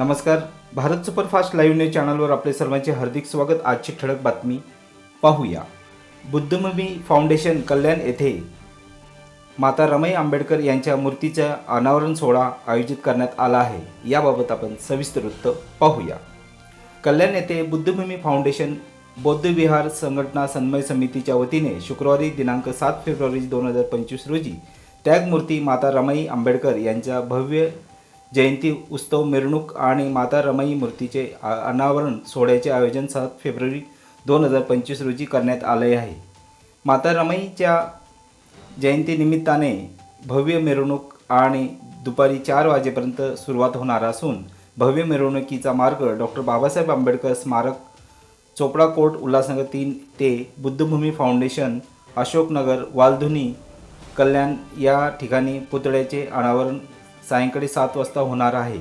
नमस्कार. Bharat superfast live news चॅनलवर आपले सर्वांचे हार्दिक स्वागत. आजची ठळक बातमी पाहूया. बुद्धभूमी फाउंडेशन कल्याण येथे माता रमाई आंबेडकर यांच्या मूर्तीचा अनावरण सोहळा आयोजित करण्यात आला आहे. याबाबत आपण सविस्तर वृत्त पाहूया. कल्याण येथे बुद्धभूमी फाउंडेशन बौद्ध विहार संघटना सन्मय समितीच्या वतीने शुक्रवारी दिनांक सात फेब्रुवारी दोन हजार पंचवीस रोजी त्यागमूर्ती माता रमाई आंबेडकर यांच्या भव्य जयंती उत्सव मिरवणूक आणि माता रमाई मूर्तीचे अनावरण सोहळ्याचे आयोजन सात फेब्रुवारी दोन हजार पंचवीस रोजी करण्यात आले आहे. माता रमाईच्या जयंतीनिमित्ताने भव्य मिरवणूक आणि दुपारी चार वाजेपर्यंत सुरुवात होणार असून भव्य मिरवणुकीचा मार्ग डॉक्टर बाबासाहेब आंबेडकर स्मारक चोपडा कोर्ट उल्हासनगर तीन ते बुद्धभूमी फाउंडेशन अशोकनगर वालधुनी कल्याण या ठिकाणी पुतळ्याचे अनावरण सायंकाळी सात वाजता होणार आहे.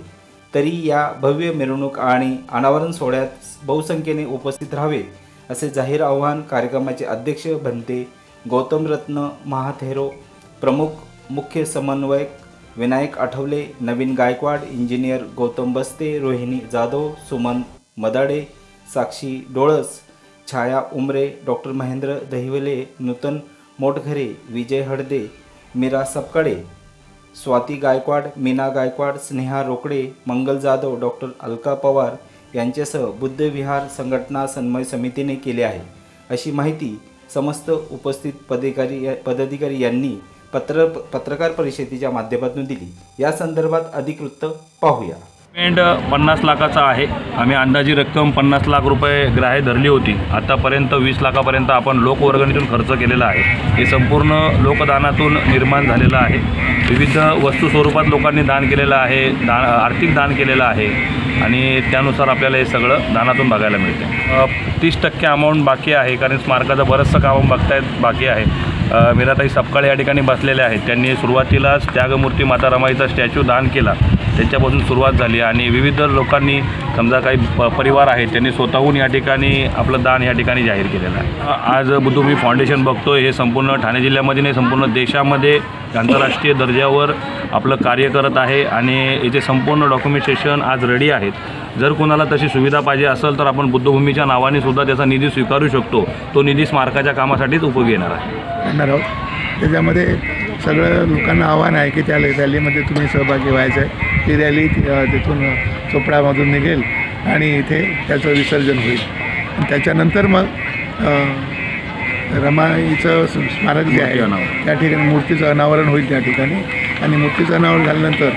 तरी या भव्य मिरवणूक आणि अनावरण सोहळ्यात बहुसंख्येने उपस्थित राहावे असे जाहीर आव्हान कार्यक्रमाचे अध्यक्ष बनते गौतम रत्न महाथेरो प्रमुख मुख्य समन्वयक Vinayak Athawale Navin Gaikwad engineer Gautam Baste Rohini Jadhav Suman Madade Sakshi Dolas Chhaya Umare doctor Mahendra Dahiwale Nutan Motghare Vijay Hadde Meera Sapkade Swati Gaikwad Meena Gaikwad Sneha Rokade Mangal Jadhav doctor Alka Pawar यांच्यासह बुद्धविहार संघटना सन्मय समितीने केले आहे. अशी माहिती समस्त उपस्थित पदाधिकारी पदाधिकारी यांनी पत्र पत्रकार परिषदेच्या माध्यमातून दिली. या संदर्भात अधिक वृत्त पाहूया. पेमेंट पन्नास लाखाचा आहे. आम्ही अंदाजी रक्कम पन्नास लाख रुपये ग्राह्य धरली होती. आतापर्यंत वीस लाखापर्यंत आपण लोकवर्गणीतून खर्च केलेला आहे. हे संपूर्ण लोकदानातून निर्माण झालेलं आहे. विविध वस्तू स्वरूपात लोकांनी दान केलेलं आहे दान आर्थिक दान केलेलं आहे. आणि त्यानुसार आपल्याला हे सगळं दानातून बघायला मिळते. तीस टक्के अमाऊंट बाकी आहे कारण स्मारकाचं बरंचसं काम बघतायत बाकी आहे. मीराताई सपकाळ या ठिकाणी बसलेल्या आहेत. त्यांनी सुरुवातीलाच त्यागमूर्ती माता रमाईचा स्टॅच्यू दान केला. त्यांच्यापासून सुरुवात झाली आणि विविध लोकांनी समजा काही प परिवार आहेत त्यांनी स्वतःहून या ठिकाणी आपलं दान या ठिकाणी जाहीर केलेलं आहे. आज बुद्धभूमी फाउंडेशन बघतो हे संपूर्ण ठाणे जिल्ह्यामध्ये नाही संपूर्ण देशामध्ये आंतरराष्ट्रीय दर्जावर आपलं कार्य करत आहे आणि याचे संपूर्ण डॉक्युमेंटेशन आज रेडी आहेत. जर कोणाला तशी सुविधा पाहिजे असेल तर आपण बुद्धभूमीच्या नावाने सुद्धा त्याचा निधी स्वीकारू शकतो. तो निधी स्मारकाच्या कामासाठीच उपयोगी येणार आहे. त्याच्यामध्ये सगळं लोकांना आव्हान आहे की त्या रॅलीमध्ये तुम्ही सहभागी व्हायचं आहे. ती रॅली तिथून चोपडामधून निघेल आणि इथे त्याचं विसर्जन होईल. त्याच्यानंतर मग रमाईचं स्मारक जे आहे. त्या ठिकाणी मूर्तीचं अनावरण होईल त्या ठिकाणी. आणि मूर्तीचं अनावरण झाल्यानंतर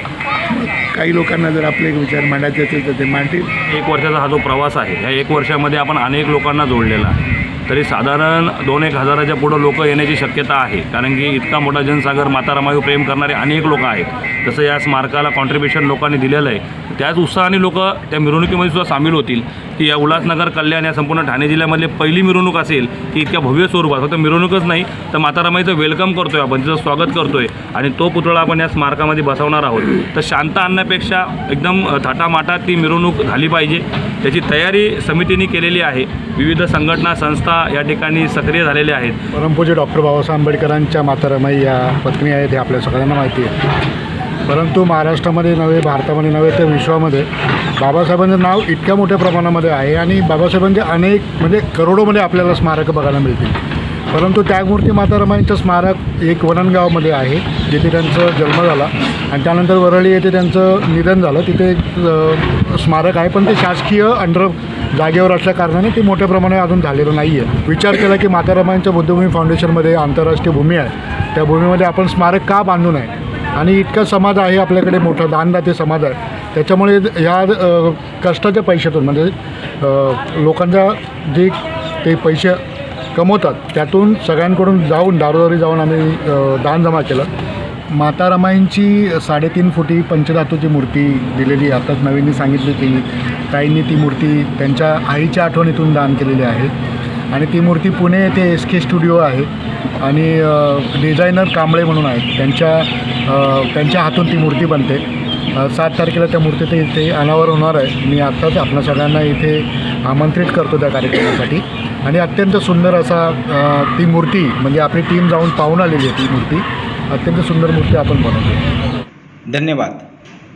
काही लोकांना जर आपले विचार मांडायचे असेल तर ते मांडतील. एक वर्षाचा हा जो प्रवास आहे ह्या एक वर्षामध्ये आपण अनेक लोकांना जोडलेला आहे. तरी साधारण दोन एक हजाराच्या पुढं लोकं येण्याची शक्यता आहे. कारण की इतका मोठा जनसागर मातारामायू प्रेम करणारे अनेक लोक आहेत. तसं या स्मारकाला कॉन्ट्रीब्युशन लोकांनी दिलेलं आहे. त्याच उत्साहाने लोक त्या मिरवणुकीमध्ये सुद्धा सामील होतील. की या उल्हासनगर कल्याण या संपूर्ण ठाणे जिल्ह्यामधली पहिली मिरवणूक असेल की इतक्या भव्य स्वरूपात फक्त मिरवणूकच नाही तर माता रमाईचं वेलकम करतोय आपण तिचं स्वागत करतोय. आणि तो पुतळा आपण या स्मारकामध्ये बसवणार आहोत. तर शांत आणण्यापेक्षा एकदम थाटामाटात ती मिरवणूक झाली पाहिजे. त्याची तयारी समितीने केलेली आहे. विविध संघटना संस्था या ठिकाणी सक्रिय झालेल्या आहेत. परमपूज्य डॉक्टर बाबासाहेब आंबेडकरांच्या माता रमाई या पत्नी आहेत हे आपल्या सगळ्यांना माहिती आहे. परंतु महाराष्ट्रामध्ये नव्हे भारतामध्ये नव्हे तर विश्वामध्ये बाबासाहेबांचं नाव इतक्या मोठ्या प्रमाणामध्ये आहे आणि बाबासाहेबांचे अनेक म्हणजे करोडोमध्ये आपल्याला स्मारकं बघायला मिळतील. परंतु त्यागमूर्ती माता रमाईंचं स्मारक एक वननगावमध्ये आहे जिथे त्यांचा जन्म झाला आणि त्यानंतर वरळी येथे त्यांचं निधन झालं. तिथे एक स्मारक आहे पण ते शासकीय अंडर जागेवर असल्या कारणाने ते मोठ्या प्रमाणे अजून झालेलं नाही आहे विचार केला की माता रमाईंच्या बुद्धभूमी फाउंडेशनमध्ये आंतरराष्ट्रीय भूमी आहे. त्या भूमीमध्ये आपण स्मारक का बांधू नये? आणि इतका समाज आहे आपल्याकडे मोठा दानदाते समाज आहे. त्याच्यामुळे ह्या कष्टाच्या पैशातून म्हणजे लोकांचा जे ते पैसे कमवतात त्यातून सगळ्यांकडून जाऊन दारोदारी जाऊन आम्ही दान जमा केलं. माता रमाईंची साडेतीन फुटी पंचधातूची मूर्ती दिलेली आताच नवीननी सांगितली की ताईंनी ती मूर्ती त्यांच्या आईच्या आठवणीतून दान केलेली आहे. आणि ती मूर्ती पुणे येथे एस के स्टुडिओ आहे. आणि डिझायनर कांबळे म्हणून आहेत. त्यांच्या त्यांच्या हातून ती मूर्ती बनते. सात तारखेला त्या मूर्तीचं इथे अनावर होणार आहे. मी आत्ताच आपल्या सगळ्यांना इथे आमंत्रित करतो त्या कार्यक्रमासाठी. आणि अत्यंत सुंदर असा ती मूर्ती म्हणजे आपली टीम जाऊन पाहून आलेली आहे ती मूर्ती. अत्यंत सुंदर मूर्ती आपण बनवतो. धन्यवाद.